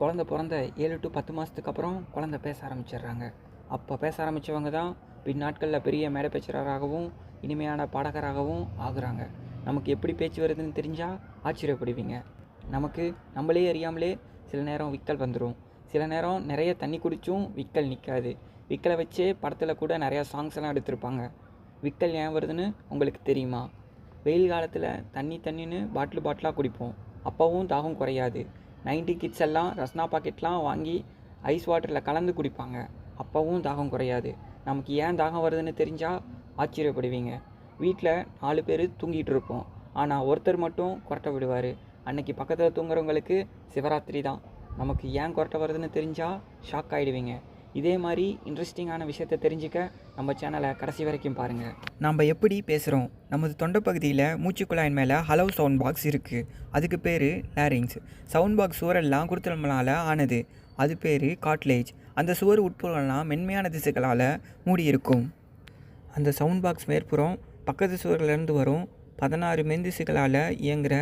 குழந்த பிறந்த ஏழு டு பத்து மாதத்துக்கு அப்புறம் குழந்த பேச ஆரம்பிச்சிடுறாங்க. அப்போ பேச ஆரம்பித்தவங்க தான் பின்னாட்களில் பெரிய மேடை பேச்சராகவும் இனிமையான பாடகராகவும் ஆகுறாங்க. நமக்கு எப்படி பேச்சு வருதுன்னு தெரிஞ்சால் ஆச்சரியப்படுவீங்க. நமக்கு நம்மளே அறியாமலே சில நேரம் விக்கல் வந்துடும் சில நேரம் நிறைய தண்ணி குடித்தும் விக்கல் நிற்காது விக்கலை வச்சே படத்தில் கூட நிறையா சாங்ஸ் எல்லாம் எடுத்திருப்பாங்க. விக்கல் ஏன் வருதுன்னு உங்களுக்கு தெரியுமா? வெயில் காலத்தில் தண்ணி தண்ணின்னு பாட்டில் பாட்டிலாக குடிப்போம். அப்போவும் தாகம் குறையாது. 90 கிட்ஸ் எல்லாம் ரஸ்னா பாக்கெட்லாம் வாங்கி ஐஸ் வாட்டரில் கலந்து குடிப்பாங்க. அப்போவும் தாகம் குறையாது. நமக்கு ஏன் தாகம் வருதுன்னு தெரிஞ்சால் ஆச்சரியப்படுவீங்க. வீட்டில் நாலு பேர் தூங்கிட்டு இருப்போம். ஆனால் ஒருத்தர் மட்டும் கொரட்டை விடுவார். அன்னைக்கு பக்கத்தில் தூங்குறவங்களுக்கு சிவராத்திரி தான். நமக்கு ஏன் கொரட்டை வருதுன்னு தெரிஞ்சால் ஷாக் ஆகிடுவீங்க இதே மாதிரி இன்ட்ரெஸ்டிங்கான விஷயத்தை தெரிஞ்சுக்க நம்ம சேனலை கடைசி வரைக்கும் பாருங்கள் நம்ம எப்படி பேசுகிறோம் நமது தொண்டை பகுதியில் மூச்சுக்குழாயின் மேலே ஹலோ சவுண்ட் பாக்ஸ் இருக்குது அதுக்கு பேர் லேரிங்ஸ் சவுண்ட் பாக்ஸ் சுவரெல்லாம் குருத்தலம்பலால் ஆனது. அது பேர் காட்லேஜ் அந்த சுவர் உட்புறம்லாம் மென்மையான திசுக்களால் மூடியிருக்கும். அந்த சவுண்ட் பாக்ஸ் மேற்புறம் பக்கத்து சுவர்லேருந்து வரும் பதினாறு மெந்திசுகளால் இயங்குகிற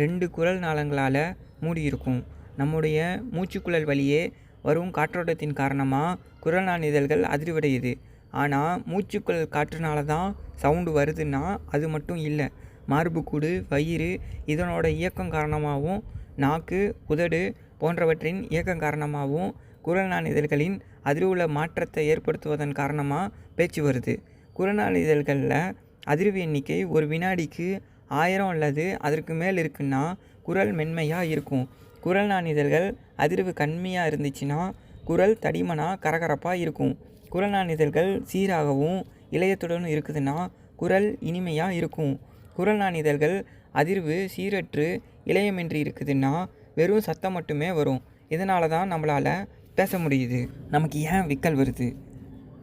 ரெண்டு குரல் நாளங்களால் மூடியிருக்கும். நம்முடைய மூச்சுக்குழல் வழியே வரும் காற்றோட்டத்தின் காரணமாக குரல் நாணிதழ்கள் அதிர்வடையுது. ஆனால் மூச்சுக்குள் காற்றுனால தான் சவுண்டு வருதுன்னா அது மட்டும் இல்லை. மார்புக்கூடு வயிறு இதனோட இயக்கம் காரணமாகவும் நாக்கு உதடு போன்றவற்றின் இயக்கம் காரணமாகவும் குரல் நாணிதழ்களின் அதிர்வுள்ள மாற்றத்தை ஏற்படுத்துவதன் காரணமாக பேச்சு வருது. குரநாளிதழ்களில் அதிர்வு எண்ணிக்கை ஒரு வினாடிக்கு ஆயிரம் அல்லது அதற்கு மேல் இருக்குன்னா குரல் மென்மையாக இருக்கும். குரல் நாணிதழ்கள் அதிர்வு கண்மையாக இருந்துச்சுன்னா குரல் தடிமனாக கரகரப்பாக இருக்கும். குரல் நாணிதழ்கள் சீராகவும் இளையத்துடன் இருக்குதுன்னா குரல் இனிமையாக இருக்கும். குரல்நாணிதழ்கள் அதிர்வு சீரற்று இளையமின்றி இருக்குதுன்னா வெறும் சத்தம் மட்டுமே வரும். இதனால தான் நம்மளால் பேச முடியுது. நமக்கு ஏன் விக்கல் வருது?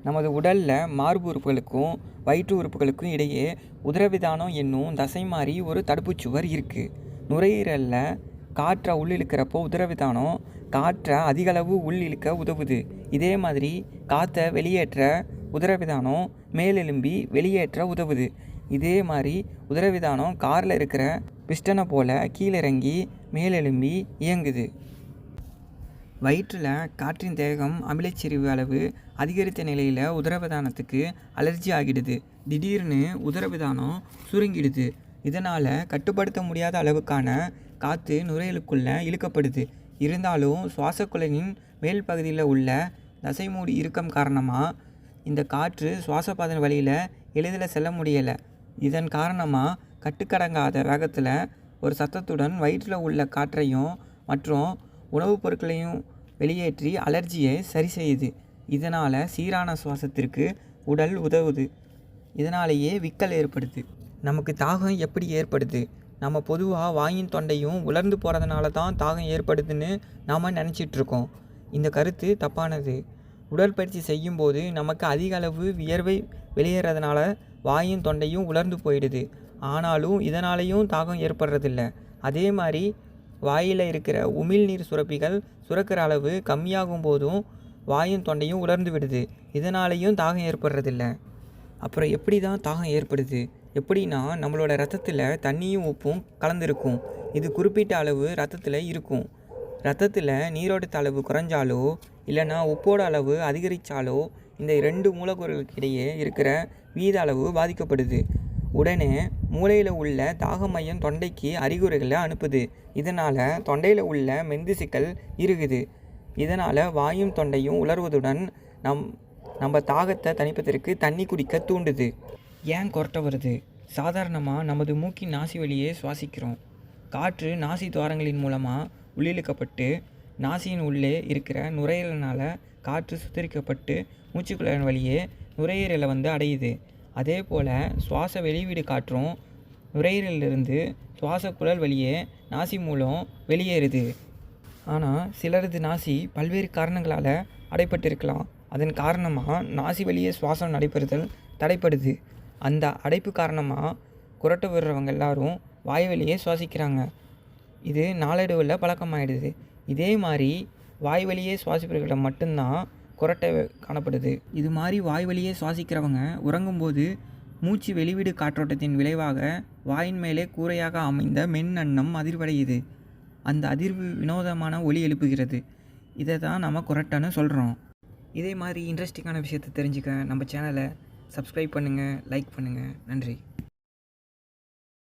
நமது உடலில் மார்பு உறுப்புகளுக்கும் வயிற்று உறுப்புகளுக்கும் இடையே உதரவிதானம் என்னும் தசை மாதிரி ஒரு தடுப்புச் சுவர் இருக்குது நுரையீரலில் காற்றை உள்ளிழுக்கிறப்போ உதரவிதானம் காற்றை அதிகளவு உள்ளிழுக்க உதவுது. இதே மாதிரி காற்றை வெளியேற்ற உதரவிதானம் மேலெலும்பி வெளியேற்ற உதவுது. இதே மாதிரி உதரவிதானம் காரில் இருக்கிற பிஸ்டனை போல் கீழிறங்கி மேலெலும்பி இயங்குது. வயிற்றில் காற்றின் தேகம் அமிலச்சரிவு அளவு அதிகரித்த நிலையில் உதரவிதானத்துக்கு அலர்ஜி ஆகிடுது. திடீர்னு உதரவிதானம் சுருங்கிடுது. இதனால் கட்டுப்படுத்த முடியாத அளவுக்கான காற்று நுரையீரலுக்குள்ளே இழுக்கப்படுது. இருந்தாலும் சுவாசக்குழலின் மேல் பகுதியில் உள்ள தசைமூடி இறுக்கம் காரணமாக இந்த காற்று சுவாசப்பாதை வழியில் எளிதில் செல்ல முடியலை. இதன் காரணமாக கட்டுக்கடங்காத வேகத்தில் ஒரு சத்தத்துடன் வயிற்றில் உள்ள காற்றையும் மற்றும் உணவுப் பொருட்களையும் வெளியேற்றி அலர்ஜியை சரி செய்யுது. இதனால் சீரான சுவாசத்திற்கு உடல் உதவுது. இதனாலேயே விக்கல் ஏற்படுது. நமக்கு தாகம் எப்படி ஏற்படுது? நம்ம பொதுவாக வாயின் தொண்டையும் உலர்ந்து போகிறதுனால தான் தாகம் ஏற்படுதுன்னு நாம் நினச்சிட்ருக்கோம். இந்த கருத்து தப்பானது. உடற்பயிற்சி செய்யும்போது நமக்கு அதிக அளவு வியர்வை வெளியேறதுனால வாயும் தொண்டையும் உலர்ந்து போயிடுது. ஆனாலும் இதனாலேயும் தாகம் ஏற்படுறதில்ல. அதே மாதிரி வாயில் இருக்கிற உமிழ்நீர் சுரப்பிகள் சுரக்கிற அளவு கம்மியாகும் போதும் வாயும் தொண்டையும் உலர்ந்து விடுது. இதனாலேயும் தாகம் ஏற்படுறதில்ல. அப்புறம் எப்படி தான் தாகம் ஏற்படுது? எப்படின்னா நம்மளோட ரத்தத்தில் தண்ணியும் உப்பும் கலந்துருக்கும். இது குறிப்பிட்ட அளவு ரத்தத்தில் இருக்கும். ரத்தத்தில் நீரோட்டத்த அளவு குறைஞ்சாலோ இல்லைன்னா உப்போட அளவு அதிகரித்தாலோ இந்த ரெண்டு மூலக்கூறுகளுக்கு இடையே இருக்கிற வீத அளவு பாதிக்கப்படுது. உடனே மூளையில் உள்ள தாக மையம் தொண்டைக்கு அறிகுறிகளை அனுப்புது. இதனால் தொண்டையில் உள்ள மெந்திசுக்கள் இருக்குது இதனால் வாயும் தொண்டையும் உலர்வதுடன் நம் நம்ம தாகத்தை தணிப்பதற்கு தண்ணி குடிக்க தூண்டுது. ஏன் கொரட்டை வருது? சாதாரணமாக நமது மூக்கின் நாசி வழியே சுவாசிக்கிறோம். காற்று நாசி துவாரங்களின் மூலமாக உள்ளிழுக்கப்பட்டு நாசியின் உள்ளே இருக்கிற நுரையீரலினால் காற்று சுத்தரிக்கப்பட்டு மூச்சுக்குழாயின் வழியே நுரையீரலை வந்து அடையுது. அதே போல் சுவாச வெளியீடு காற்றும் நுரையீரலிருந்து சுவாச குழல் வழியே நாசி மூலம் வெளியேறுது. ஆனால் சிலரது நாசி பல்வேறு காரணங்களால் அடைப்பட்டிருக்கலாம். அதன் காரணமாக நாசி வழியே சுவாசம் நடைபெறுதல் தடைப்படுது. அந்த அடைப்பு காரணமாக குரட்டை விடுறவங்க எல்லாரும் வாய் வழியே சுவாசிக்கிறாங்க. இது நாளடைவில் பழக்கமாயிடுது. இதே மாதிரி வாய் வழியே சுவாசிப்பவர்களிடம் மட்டும்தான் குரட்டை காணப்படுது. இது மாதிரி வாய் வழியே சுவாசிக்கிறவங்க உறங்கும்போது மூச்சு வெளிவிடு காற்றோட்டத்தின் விளைவாக வாயின் மேலே கூரையாக அமைந்த மென் அன்னம் அதிர்வடையுது. அந்த அதிர்வு வினோதமான ஒலி எழுப்புகிறது. இதை தான் நம்ம குரட்டன்னு சொல்கிறோம் இதே மாதிரி இன்ட்ரெஸ்டிங்கான விஷயத்தை தெரிஞ்சுக்க நம்ம சேனலை சப்ஸ்கிரைப் பண்ணுங்கள் லைக் பண்ணுங்கள் நன்றி.